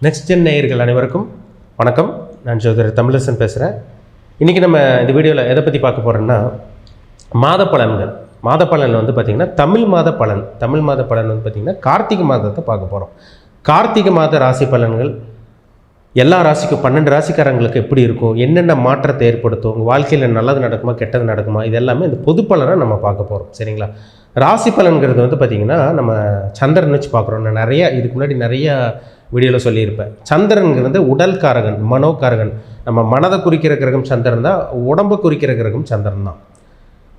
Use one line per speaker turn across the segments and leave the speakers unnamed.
Next gen நேயர்கள் அனைவருக்கும் வணக்கம். நான் ஜோதிடர் தமிழரசன் பேசுகிறேன் இன்றைக்கி நம்ம இந்த வீடியோவில் எதை பற்றி பார்க்க போகிறோம்னா மாத பலன்கள் மாத பலன் வந்து பார்த்திங்கன்னா தமிழ் மாத பலன் தமிழ் மாத பலன் வந்து பார்த்திங்கன்னா கார்த்திகை மாதத்தை பார்க்க போகிறோம் கார்த்திகை மாத ராசி பலன்கள் எல்லா ராசிக்கும் பன்னெண்டு ராசிக்காரங்களுக்கு எப்படி இருக்கும்? என்னென்ன மாற்றத்தை ஏற்படுத்தும்? உங்கள் வாழ்க்கையில் நல்லது நடக்குமா கெட்டது நடக்குமா? இது எல்லாமே இந்த பொது பலனாக நம்ம பார்க்க போகிறோம் சரிங்களா? ராசி பலன்கிறது வந்து பார்த்திங்கன்னா நம்ம சந்திரன் வச்சு பார்க்குறோம். நான் நிறையா இதுக்கு முன்னாடி நிறையா வீடியோவில் சொல்லியிருப்பேன். சந்திரன்கிறது உடல் காரகன் மனோகாரகன். நம்ம மனதை குறிக்கிற கிரகம் சந்திரன் தான் உடம்பை குறிக்கிற கிரகம் சந்திரன் தான்.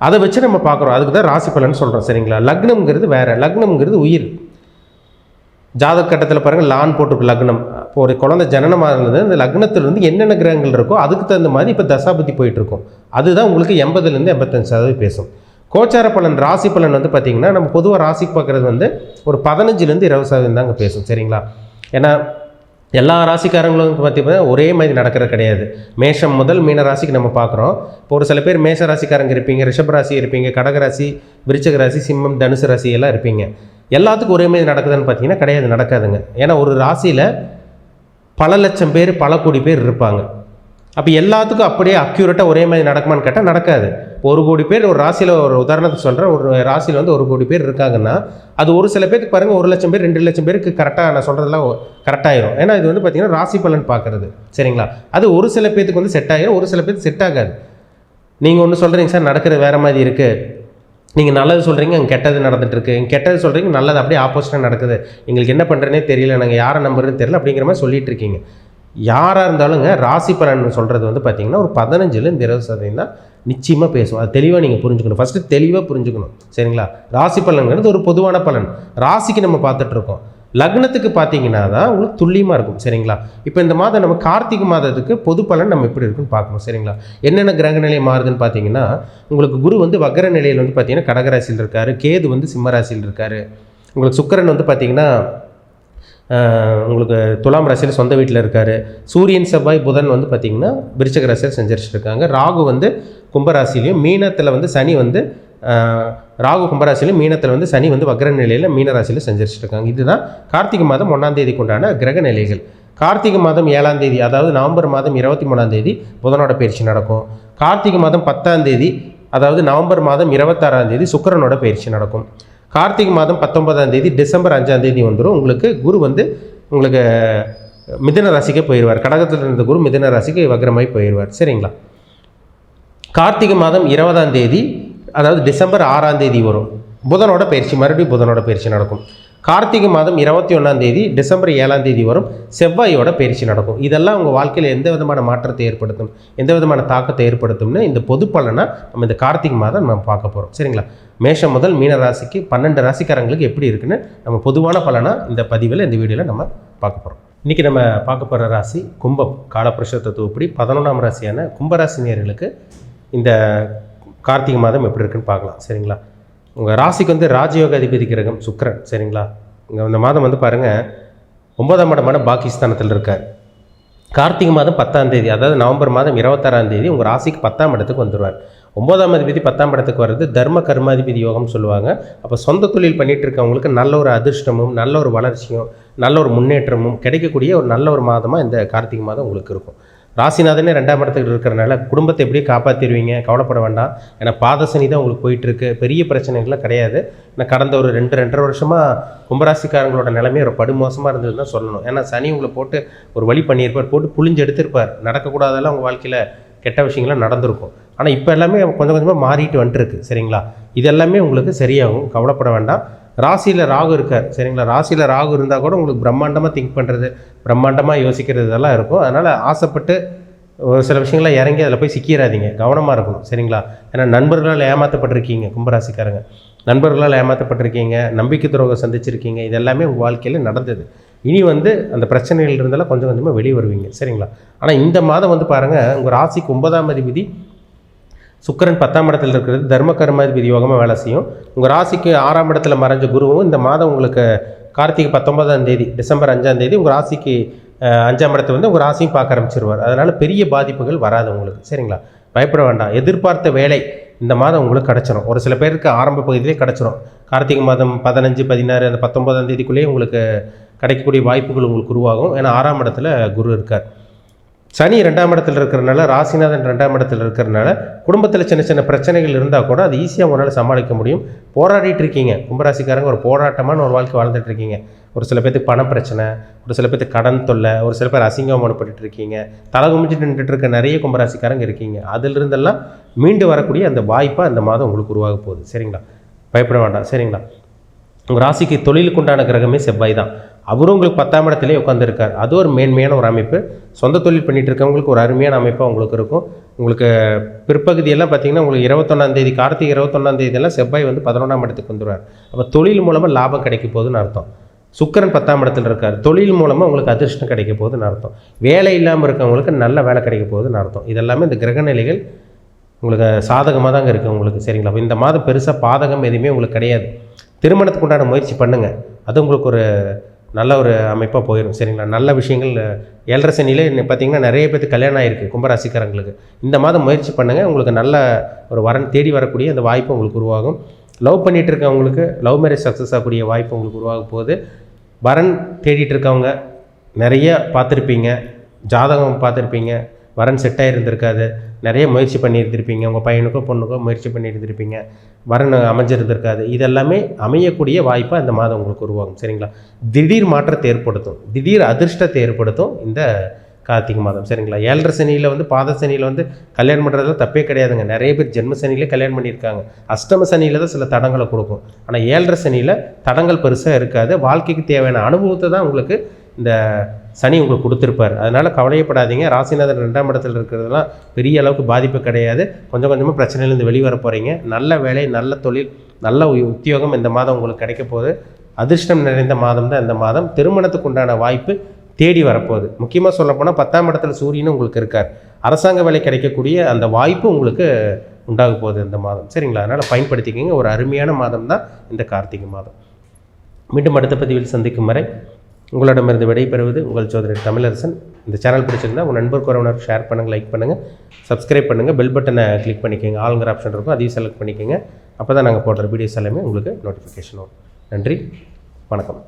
அதை வச்சு நம்ம பார்க்குறோம். அதுக்கு தான் ராசி பலன் சொல்கிறோம் சரிங்களா? லக்னம்ங்கிறது வேறு. லக்னம்ங்கிறது உயிர். ஜாதக கட்டத்தில் பாருங்கள் லான் போட்டிருக்கு லக்னம். இப்போ ஒரு குழந்தை ஜனனமாக இருந்தது அந்த லக்னத்திலிருந்து என்னென்ன கிரகங்கள் இருக்கோ அதுக்கு தகுந்த மாதிரி இப்போ தசாபதி போயிட்டுருக்கோம். அதுதான் உங்களுக்கு எண்பதுலேருந்து எண்பத்தஞ்சு சதவீதம் பேசும். கோச்சார பலன் ராசி பலன் வந்து பார்த்திங்கன்னா நம்ம பொதுவாக ராசி பார்க்குறது வந்து ஒரு பதினஞ்சுலேருந்து இருபது சதவீதம் தாங்க பேசும் சரிங்களா? ஏன்னா எல்லா ராசிக்காரங்களும் வந்து பார்த்தீங்கன்னா ஒரே மாதிரி நடக்கிறது கிடையாது. மேஷம் முதல் மீன ராசிக்கு நம்ம பார்க்குறோம் இப்போ ஒரு சில பேர் மேஷ ராசிக்காரங்க இருப்பீங்க ரிஷப ராசி இருப்பீங்க கடக ராசி விருச்சக ராசி சிம்மம் தனுசு ராசி எல்லாம் இருப்பீங்க. எல்லாத்துக்கும் ஒரே மாதிரி நடக்குதுன்னு பார்த்தீங்கன்னா கிடையாது நடக்காதுங்க. ஏன்னா ஒரு ராசியில் பல லட்சம் பேர் பல கோடி பேர் இருப்பாங்க. அப்போ எல்லாத்துக்கும் அப்படியே அக்யூரேட்டாக ஒரே மாதிரி நடக்குமான்னு கேட்டால் நடக்காது. ஒரு கோடி பேர் ஒரு ராசியில் ஒரு உதாரணத்துக்கு சொல்கிறேன் ஒரு ராசியில் வந்து ஒரு கோடி பேர் இருக்காங்கன்னா அது ஒரு சில பேருக்கு பாருங்கள் ஒரு லட்சம் பேர் ரெண்டு லட்சம் பேருக்கு கரெக்டாக நான் சொல்கிறதெல்லாம் கரெக்டாயிரும் ஏன்னா இது வந்து பார்த்திங்கன்னா ராசி பலன் பார்க்குறது. சரிங்களா? அது ஒரு சில பேத்துக்கு வந்து செட் ஆகிடும் ஒரு சில பேருக்கு செட் ஆகாது. நீங்கள் ஒன்று சொல்கிறீங்க சார் நடக்கிறது வேறு மாதிரி இருக்குது நீங்கள் நல்லது சொல்கிறீங்க அங்கே கெட்டது நடந்துட்டுருக்கு. கெட்டது சொல்கிறீங்க நல்லது அப்படியே ஆப்போசிட்டாக நடக்குது. எங்களுக்கு என்ன பண்ணுறேனே தெரியல நாங்கள் யாரை நம்புறதுன்னு தெரியல அப்படிங்கிற மாதிரி சொல்லிட்டு இருக்கீங்க. யாராக இருந்தாலுங்க ராசி பலன் சொல்கிறது வந்து பார்த்தீங்கன்னா ஒரு பதினஞ்சுலேருந்து இருபது சதவீதம் தான் நிச்சயமாக பேசுவோம். அது தெளிவாக நீங்கள் புரிஞ்சுக்கணும். ஃபஸ்ட்டு தெளிவாக புரிஞ்சுக்கணும். சரிங்களா? ராசி பலன்கிறது ஒரு பொதுவான பலன். ராசிக்கு நம்ம பார்த்துட்ருக்கோம் லக்னத்துக்கு பார்த்தீங்கன்னா தான் உங்களுக்கு துல்லியமாக இருக்கும் சரிங்களா? இப்போ இந்த மாதம் நம்ம கார்த்திகை மாதத்துக்கு பொது பலன் நம்ம எப்படி இருக்குன்னு பார்க்கணும் சரிங்களா? என்னென்ன கிரக நிலை மாறுதுன்னு பார்த்தீங்கன்னா உங்களுக்கு குரு வந்து வக்கர நிலையில் வந்து பார்த்தீங்கன்னா கடகராசியில் இருக்கார் கேது வந்து சிம்மராசியில் இருக்கார். உங்களுக்கு சுக்கரன் வந்து பார்த்தீங்கன்னா உங்களுக்கு துலாம் ராசியில் சொந்த வீட்டில் இருக்கார். சூரியன் செவ்வாய் புதன் வந்து பார்த்திங்கன்னா விருச்சக ராசியில் செஞ்சரிச்சிட்டு இருக்காங்க ராகு வந்து கும்பராசிலையும் மீனத்தில் வந்து சனி வந்து ராகு கும்பராசிலையும் மீனத்தில் வந்து சனி வந்து வக்ர நிலையில் மீனராசியில் ராசியில் இருக்காங்க இதுதான் கார்த்திகை மாதம் ஒன்றாம் தேதிக்கு உண்டான கிரக நிலைகள். கார்த்திகை மாதம் ஏழாம் தேதி அதாவது நவம்பர் மாதம் இருபத்தி மூணாம் தேதி புதனோட பயிற்சி நடக்கும். கார்த்திகை மாதம் பத்தாம் தேதி அதாவது நவம்பர் மாதம் இருபத்தாறாம் தேதி சுக்கிரனோட பயிற்சி நடக்கும். கார்த்திகை மாதம் பத்தொன்பதாம் தேதி டிசம்பர் அஞ்சாம் தேதி வந்துடும் உங்களுக்கு குரு வந்து உங்களுக்கு மிதன ராசிக்கே போயிடுவார் கடகத்தில் இருந்த குரு மிதன ராசிக்கு வக்ரமாய் போயிடுவார் சரிங்களா? கார்த்திகை மாதம் இருபதாம் தேதி அதாவது டிசம்பர் ஆறாம் தேதி வரும். புதனோட பயிற்சி மறுபடியும் புதனோட பயிற்சி நடக்கும். கார்த்திகை மாதம் இருபத்தி ஒன்றாம் தேதி டிசம்பர் ஏழாம் தேதி வரும் செவ்வாயோட பயிற்சி நடக்கும். இதெல்லாம் உங்கள் வாழ்க்கையில் எந்த விதமான மாற்றத்தை ஏற்படுத்தும் எந்த விதமான தாக்கத்தை ஏற்படுத்தும்னு இந்த பொது பலனை நம்ம இந்த கார்த்திகை மாதம் நம்ம பார்க்க போகிறோம் சரிங்களா? மேஷம் முதல் மீன ராசிக்கு பன்னெண்டு ராசிக்காரங்களுக்கு எப்படி இருக்குன்னு நம்ம பொதுவான பலனாக இந்த பதிவில் இந்த வீடியோவில் நம்ம பார்க்க போகிறோம் இன்றைக்கி நம்ம பார்க்க போகிற ராசி கும்பம் காலப்புருஷ தத்துவப்படி பதினொன்றாம் ராசியான கும்பராசினியர்களுக்கு இந்த கார்த்திகை மாதம் எப்படி இருக்குன்னு பார்க்கலாம். சரிங்களா? உங்கள் ராசிக்கு வந்து ராஜயோக அதிபதி கிரகம் சுக்கரன் சரிங்களா? இங்கே இந்த மாதம் வந்து பாருங்கள் ஒன்பதாம் இடமான பாகிஸ்தானத்தில் இருக்கார். கார்த்திகை மாதம் பத்தாம் தேதி அதாவது நவம்பர் மாதம் இருபத்தாறாம் தேதி உங்கள் ராசிக்கு பத்தாம் இடத்துக்கு வந்துடுவார் ஒன்பதாம் அதிபதி பத்தாம் இடத்துக்கு வர்றது தர்ம கர்மாதிபதி யோகம்னு சொல்லுவாங்க. அப்போ சொந்த தொழில் பண்ணிட்டு இருக்கவங்களுக்கு நல்ல ஒரு அதிர்ஷ்டமும் நல்ல ஒரு வளர்ச்சியும் நல்ல ஒரு முன்னேற்றமும் கிடைக்கக்கூடிய ஒரு நல்ல ஒரு மாதமாக இந்த கார்த்திகை மாதம் உங்களுக்கு இருக்கும். ராசிநாதனே ரெண்டாம் இடத்துக்கு இருக்கிறனால குடும்பத்தை எப்படியே காப்பாற்றிடுவீங்க கவலைப்பட வேண்டாம். ஏன்னா பாதசனி தான் உங்களுக்கு போயிட்டுருக்கு. பெரிய பிரச்சனைகள்லாம் கிடையாது. ஏன்னா கடந்த ஒரு ரெண்டு ரெண்டரை வருஷமாக கும்பராசிக்காரங்களோட நிலைமை ஒரு படுமோசமாக இருந்ததுன்னு தான் சொல்லணும். ஏன்னா சனி உங்களை போட்டு ஒரு வழி பண்ணியிருப்பார். போட்டு புளிஞ்சு எடுத்திருப்பார். நடக்கக்கூடாதெல்லாம் உங்கள் வாழ்க்கையில் கெட்ட விஷயங்கள்லாம் நடந்திருக்கும். ஆனால் இப்போ எல்லாமே கொஞ்சம் கொஞ்சமாக மாறிட்டு வந்துட்டுருக்கு. சரிங்களா? இது எல்லாமே உங்களுக்கு சரியாகும். கவலைப்பட வேண்டாம். ராசியில் ராகு இருக்கார் சரிங்களா? ராசியில் ராகு இருந்தால் கூட உங்களுக்கு பிரம்மாண்டமாக திங்க் பண்ணுறது பிரம்மாண்டமாக யோசிக்கிறது இதெல்லாம் இருக்கும். அதனால் ஆசைப்பட்டு ஒரு சில விஷயங்கள்லாம் இறங்கி அதில் போய் சிக்கிடாதீங்க கவனமாக இருக்கணும் சரிங்களா? ஏன்னா நண்பர்களால் ஏமாற்றப்பட்டிருக்கீங்க கும்பராசிக்காரங்க. நண்பர்களால் ஏமாற்றப்பட்டிருக்கீங்க நம்பிக்கை துரோகம் சந்திச்சிருக்கீங்க. இது எல்லாமே உங்கள் வாழ்க்கையில் நடந்தது. இனி வந்து அந்த பிரச்சனைகள் இருந்தாலும் கொஞ்சம் கொஞ்சமாக வெளியே வருவீங்க சரிங்களா? ஆனால் இந்த மாதம் வந்து பாருங்கள் உங்கள் ராசிக்கு ஒன்பதாம் அதிபதி சுக்கிரன் பத்தாம் இடத்துல இருக்கிறது. தர்ம கர்மாதிபதி யோகமாக வேலை செய்யும். உங்கள் ராசிக்கு ஆறாம் இடத்துல மறைஞ்ச குருவும் இந்த மாதம் உங்களுக்கு கார்த்திகை பத்தொன்பதாம் தேதி டிசம்பர் அஞ்சாம் தேதி உங்கள் ராசிக்கு அஞ்சாம் இடத்தை வந்து உங்கள் ராசியும் பார்க்க ஆரம்பிச்சிருவார். அதனால் பெரிய பாதிப்புகள் வராது உங்களுக்கு. சரிங்களா? பயப்பட வேண்டாம். எதிர்பார்த்த வேலை இந்த மாதம் உங்களுக்கு கிடச்சிரும். ஒரு சில பேருக்கு ஆரம்ப பகுதியிலே கிடச்சிரும். கார்த்திகை மாதம் பதினஞ்சு பதினாறு அந்த பத்தொன்பதாம் தேதிக்குள்ளேயே உங்களுக்கு கிடைக்கக்கூடிய வாய்ப்புகள் உங்களுக்கு உருவாகும். ஏன்னா ஆறாம் இடத்துல குரு இருக்கார். சனி ரெண்டாம் இடத்துல இருக்கிறனால ராசிநாதன் ரெண்டாம் இடத்துல இருக்கிறனால குடும்பத்தில் சின்ன சின்ன பிரச்சனைகள் இருந்தால் கூட அது ஈஸியாக உங்களால் சமாளிக்க முடியும். போராடிட்டு இருக்கீங்க. கும்பராசிக்காரங்க ஒரு போராட்டமான ஒரு வாழ்க்கை வாழ்ந்துட்டு இருக்கீங்க. ஒரு சில பேர்த்துக்கு பண பிரச்சனை ஒரு சில பேர்த்துக்கு கடன் தொல்லை ஒரு சில பேர் அசிங்கம் அசிங்கமானப்பட்டு இருக்கீங்க. தலை குமிச்சு நின்றுட்டு இருக்க நிறைய கும்பராசிக்காரங்க இருக்கீங்க. அதிலிருந்தெல்லாம் மீண்டு வரக்கூடிய அந்த வாய்ப்பாக அந்த மாதம் உங்களுக்கு உருவாக போகுது. சரிங்களா? பயப்பட வேண்டாம். சரிங்களா? உங்கள் ராசிக்கு தொழிலுக்கு உண்டான கிரகமே செவ்வாய் தான். அவரும் உங்களுக்கு பத்தாம் இடத்துலேயே உட்காந்துருக்கார் அது ஒரு மேன்மையான ஒரு அமைப்பு. சொந்த தொழில் பண்ணிட்டு இருக்கவங்களுக்கு ஒரு அருமையான அமைப்பாக உங்களுக்கு இருக்கும். உங்களுக்கு பிற்பகுதியெல்லாம் பார்த்திங்கன்னா உங்களுக்கு இருபத்தொன்னாம் தேதி கார்த்திகை இருபத்தொன்னாம் தேதியெல்லாம் செவ்வாய் வந்து பதினொன்றாம் இடத்துக்கு வந்துடுவார் அப்போ தொழில் மூலமாக லாபம் கிடைக்க போகுதுன்னு அர்த்தம். சுக்கிரன் பத்தாம் இடத்துல இருக்கார். தொழில் மூலமாக உங்களுக்கு அதிர்ஷ்டம் கிடைக்க போகுதுன்னு அர்த்தம். வேலை இல்லாமல் இருக்கவங்களுக்கு நல்ல வேலை கிடைக்க போகுதுன்னு அர்த்தம். இதெல்லாமே இந்த கிரகநிலைகள் உங்களுக்கு சாதகமாக தாங்க இருக்குது உங்களுக்கு சரிங்களா? இந்த மாதம் பெருசாக பாதகம் எதுவுமே உங்களுக்கு கிடையாது. திருமணத்துக்கு உண்டான முயற்சி பண்ணுங்கள் அது உங்களுக்கு ஒரு நல்ல ஒரு அமைப்பாக போயிடும் சரிங்களா? நல்ல விஷயங்கள் ஏழரை சனியில் பார்த்தீங்கன்னா நிறைய பேர்த்து கல்யாணம் ஆகிருக்கு கும்பராசிக்காரங்களுக்கு. இந்த மாதம் முயற்சி பண்ணுங்கள் உங்களுக்கு நல்ல ஒரு வரன் தேடி வரக்கூடிய அந்த வாய்ப்பு உங்களுக்கு உருவாகும். லவ் பண்ணிகிட்டு இருக்கவங்களுக்கு லவ் மேரேஜ் சக்ஸஸ் ஆகக்கூடிய வாய்ப்பு உங்களுக்கு உருவாக போகுது. வரன் தேடிட்டு இருக்கவங்க நிறைய பார்த்துருப்பீங்க ஜாதகம் பார்த்துருப்பீங்க வரன் செட் ஆகிருந்திருக்காது நிறைய முயற்சி பண்ணியிருந்திருப்பீங்க. உங்கள் பையனுக்கோ பொண்ணுக்கோ முயற்சி பண்ணியிருந்திருப்பீங்க. வரன் அமைஞ்சிருந்திருக்காது. இதெல்லாமே அமையக்கூடிய வாய்ப்பாக இந்த மாதம் உங்களுக்கு உருவாகும். சரிங்களா? திடீர் மாற்றத்தை ஏற்படுத்தும். திடீர் அதிர்ஷ்டத்தை ஏற்படுத்தும் இந்த கார்த்திகை மாதம். சரிங்களா? ஏழரை சனியில் வந்து பாத சனியில் வந்து கல்யாணம் பண்ணுறதுல தப்பே கிடையாதுங்க. நிறைய பேர் ஜென்ம சனியிலே கல்யாணம் பண்ணியிருக்காங்க. அஷ்டம சனியில் தான் சில தடங்களை கொடுக்கும். ஆனால் ஏழரை சனியில் தடங்கள் பெருசாக இருக்காது. வாழ்க்கைக்கு தேவையான அனுபவத்தை தான் உங்களுக்கு இந்த சனி உங்களுக்கு கொடுத்துருப்பார். அதனால் கவலையப்படாதீங்க. ராசிநாதன் ரெண்டாம் இடத்துல இருக்கிறதுலாம் பெரிய அளவுக்கு பாதிப்பு கிடையாது. கொஞ்சம் கொஞ்சமாக பிரச்சனையிலேருந்து வெளிவர போகிறீங்க நல்ல வேலை நல்ல தொழில் நல்ல உ- உத்தியோகம் இந்த மாதம் உங்களுக்கு கிடைக்க போகுது. அதிர்ஷ்டம் நிறைந்த மாதம் தான் இந்த மாதம். திருமணத்துக்கு உண்டான வாய்ப்பு தேடி வரப்போகுது. முக்கியமாக சொல்லப்போனால் பத்தாம் இடத்துல சூரியனும் உங்களுக்கு இருக்கார். அரசாங்க வேலை கிடைக்கக்கூடிய அந்த வாய்ப்பு உங்களுக்கு உண்டாக போகுது இந்த மாதம். சரிங்களா? அதனால் பயன்படுத்திக்கிங்க. ஒரு அருமையான மாதம் தான் இந்த கார்த்திகை மாதம். மீண்டும் அடுத்த பதிவில் சந்திக்கும் வரை உங்களிடமிருந்து விடைபெறுவது உங்கள் சோதரர் தமிழரசன். இந்த சேனல் பிடிச்சிருந்தா உங்கள் நண்பருக்கு உறவினர் ஷேர் பண்ணுங்கள் லைக் பண்ணுங்கள் சப்ஸ்கிரைப் பண்ணுங்கள் பெல் பட்டனை கிளிக் பண்ணிக்கோங்க. ஆளுங்கிற ஆப்ஷன் இருக்கும் அதையும் செலக்ட் பண்ணிக்கோங்க. அப்போ தான் நாங்கள் போடுற வீடியோஸ் எல்லாமே உங்களுக்கு நோட்டிஃபிகேஷன் வரும். நன்றி வணக்கம்.